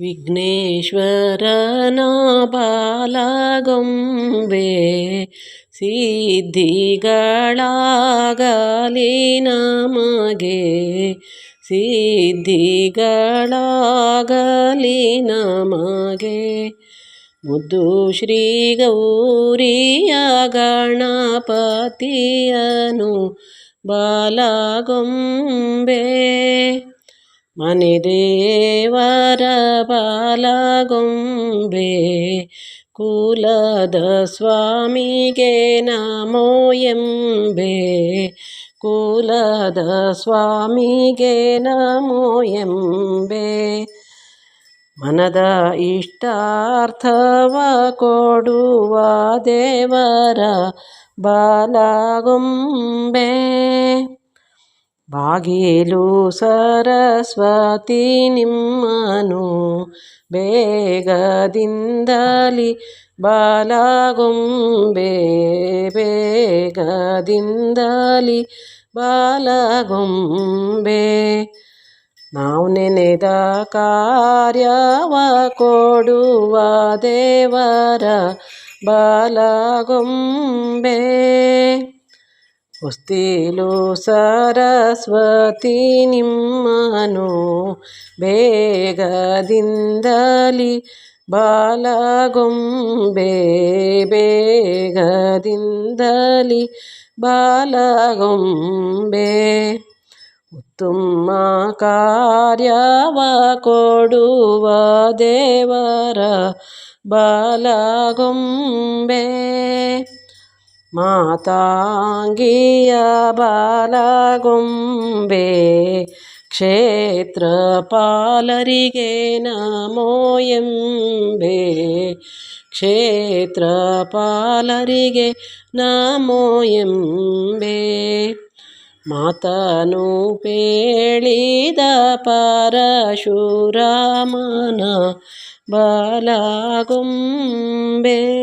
ವಿಘ್ನೇಶ್ವರನ ಬಾಲಗೊಂಬೆ ಸಿದ್ಧಿಗಳಾಗಲಿ ನಮಗೆ ಸಿದ್ಧಿಗಳಾಗಲಿ ನಮಗೆ. ಮುದ್ದು ಶ್ರೀ ಗೌರಿಯ ಗಣಪತಿಯನು ಬಾಲಗೊಂಬೆ. ಮನೆ ದೇವರ ಬಾಲಗೊಂಬೆ, ಕುಲದ ಸ್ವಾಮಿಗೆ ನಮೋ ಎಂಬೆ, ಕುಲದ ಸ್ವಾಮಿಗೆ ನಮೋ ಎಂಬೆ. ಮನದ ಇಷ್ಟಾರ್ಥವ ಕೊಡುವ ದೇವರ ಬಾಲಗೊಂಬೆ. ಬಾಗಿಲು ಸರಸ್ವತಿ ನಿಮ್ಮನು ಬೇಗದಿಂದಲಿ ಬಾಲಗೊಂಬೆ ಬೇಗದಿಂದಲಿ ಬಾಲಗೊಂಬೆ. ನಾವು ನೆನೆದ ಕಾರ್ಯವ ಕೊಡುವ ದೇವರ ಬಾಲಗೊಂಬೆ. ಹೊಸ್ತಿಲು ಸರಸ್ವತಿ ನಿಮ್ಮನು ಬೇಗದಿಂದಲಿ ಬಾಲಗೊಂಬೆ ಬೇಗದಿಂದಲಿ ಬಾಲಗೊಂಬೆ ಉತ್ತಮ ಕಾರ್ಯವ ಕೊಡುವ ದೇವರ ಬಾಲಗೊಂಬೆ ಮಾತಾಂಗಿಯ ಬಾಲಗೊಂಬೆ ಕ್ಷೇತ್ರಪಾಲರಿಗೆ ನಮೋ ಎಂಬೆ ಕ್ಷೇತ್ರಪಾಲರಿಗೆ ನಮೋ ಎಂಬೆ. ಮಾತನು ಪೇಳಿದ ಪರಶುರಾಮನ ಬಾಲಗೊಂಬೆ.